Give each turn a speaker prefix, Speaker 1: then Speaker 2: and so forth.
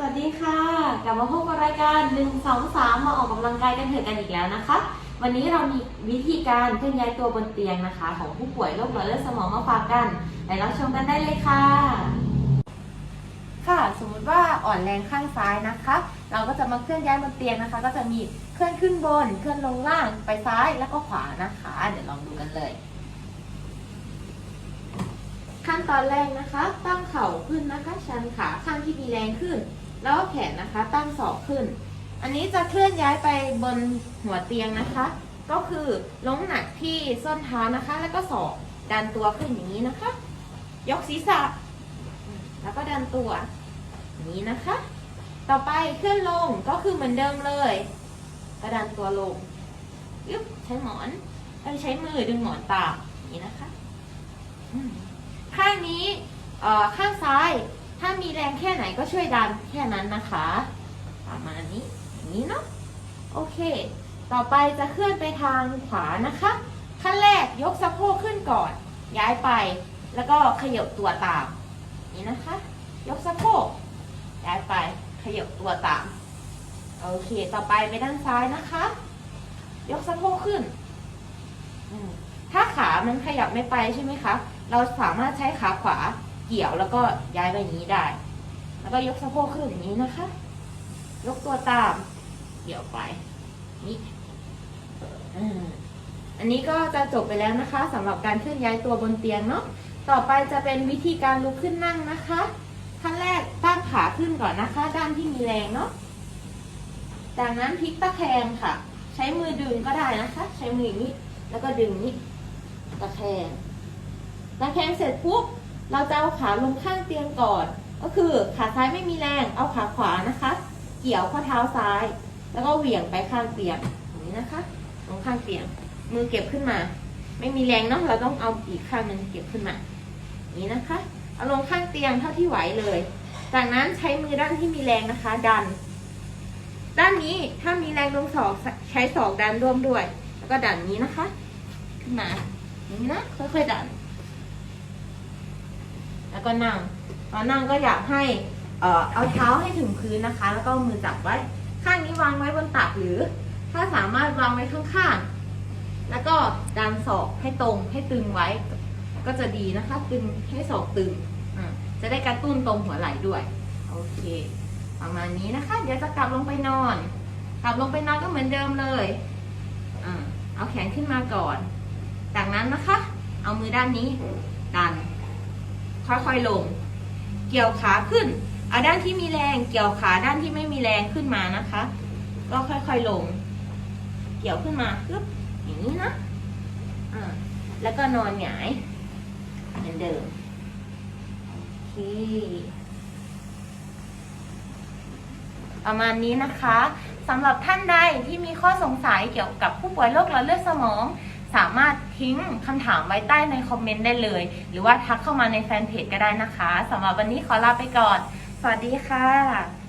Speaker 1: สวัสดีค่ะ กลับมาพบกับรายการ 1 2 3 มาออกกำลังกายกันเถอะกันอีกแล้วนะคะ วันนี้เรามีวิธีการเคลื่อนย้ายตัวบนเตียงนะคะ ของผู้ป่วยโรคหลอดเลือดสมองมาฝากกันไปรับชมกันได้เลยค่ะ ค่ะ สมมุติว่าอ่อนแรงข้างซ้ายนะคะ เราก็จะมาเคลื่อนย้ายบนเตียงนะคะ ก็จะมีเคลื่อนขึ้นบน เคลื่อนลงล่าง ไปซ้ายแล้วก็ขวานะคะ เดี๋ยวลองดูกันเลย ขั้นตอนแรกนะคะ ตั้งเข่าขึ้นนะคะ ชันขาข้างที่มีแรงขึ้น แล้วก็แขนนะคะตั้งศอกขึ้น อันนี้จะเคลื่อนย้ายไปบนหัวเตียงนะคะ ก็คือลงหนักที่ส้นเท้านะคะ แล้วก็ศอกดันตัวขึ้นอย่างนี้นะคะ ยกศีรษะ แล้วก็ดันตัวนี้นะคะ ต่อไปเคลื่อนลงก็คือเหมือนเดิมเลยก็ดันตัวลงยึบใช้หมอนเอ้ใช้มือดึงหมอนตามนี้นะคะข้างนี้ข้างซ้าย ถ้ามีแรงแค่ไหนก็ช่วยดันแค่นั้นนะคะ ประมาณนี้อย่างนี้เนาะโอเค ต่อไปจะเคลื่อนไปทางขวานะคะ ขั้นแรกยกสะโพกขึ้นก่อน ย้ายไปแล้วก็ขยับตัวตาม นี่นะคะ ยกสะโพกย้ายไปขยับตัวตามโอเค ต่อไปไปด้านซ้ายนะคะ ยกสะโพกขึ้น ถ้าขามันขยับไม่ไปใช่ไหมคะ เราสามารถใช้ขาขวา เกี่ยวแล้วก็ย้ายไปอย่างนี้ได้ แล้วก็ยกสะโพกขึ้นอย่างนี้นะคะ ยกตัวตามเกี่ยวไปนี่อันนี้ก็จะจบไปแล้วนะคะสำหรับการเคลื่อนย้ายตัวบนเตียงเนาะต่อไปจะเป็นวิธีการลุกขึ้นนั่งนะคะขั้นแรกตั้งขาขึ้นก่อนนะคะ ด้านที่มีแรงเนาะจากนั้นพลิกตะแคงค่ะ ใช้มือดึงก็ได้นะคะ ใช้มือนี้แล้วก็ดึงนี้ตะแคงตะแคงเสร็จปุ๊บ เราจะเอาขาลงข้างเตียงก่อน ก็คือขาซ้ายไม่มีแรง เอาขาขวานะคะ เกี่ยวข้อเท้าซ้าย แล้วก็เหวี่ยงไปข้างเตียงอย่างนี้นะคะลงข้างเตียง มือเก็บขึ้นมา ไม่มีแรงเนาะเราต้องเอาอีกข้างหนึ่งเก็บขึ้นมาอย่างนี้นะคะ เอาลงข้างเตียงเท่าที่ไหวเลย จากนั้นใช้มือด้านที่มีแรงนะคะ ดัน ด้านนี้ถ้ามีแรงลงศอกใช้ศอกดันร่วมด้วย แล้วก็ดันนี้นะคะ ขึ้นมาอย่างนี้นะค่อยๆดัน แล้วก็นั่งตอนนั่งก็อยากให้เออเอาเท้าให้ถึงพื้นนะคะ แล้วก็มือจับไว้ ข้างนี้วางไว้บนตักหรือ ถ้าสามารถวางไว้ข้างๆ แล้วก็ดันศอกให้ตรงให้ตึงไว้ ก็จะดีนะคะ ตึงให้ศอกตึง จะได้กระตุ้นตรงหัวไหล่ด้วย โอเค ประมาณนี้นะคะ เดี๋ยวจะกลับลงไปนอน กลับลงไปนอนก็เหมือนเดิมเลยอเอาแขนขึ้นมาก่อน จากนั้นนะคะ เอามือด้านนี้ดัน ค่อยๆลง เกี่ยวขาขึ้นเอาด้านที่มีแรงเกี่ยวขาด้านที่ไม่มีแรงขึ้นมานะคะ ก็ค่อยๆลง เกี่ยวขึ้นมาปึ๊บอย่างนี้นะอ่าแล้วก็นอนหงายเหมือนเดิมโอเคประมาณนี้นะคะสำหรับท่านใดที่มีข้อสงสัยเกี่ยวกับผู้ป่วยโรคหลอดเลือดสมอง สามารถทิ้งคำถามไว้ใต้ในคอมเมนต์ได้เลย หรือว่าทักเข้ามาในแฟนเพจก็ได้นะคะสำหรับวันนี้ขอลาไปก่อน สวัสดีค่ะ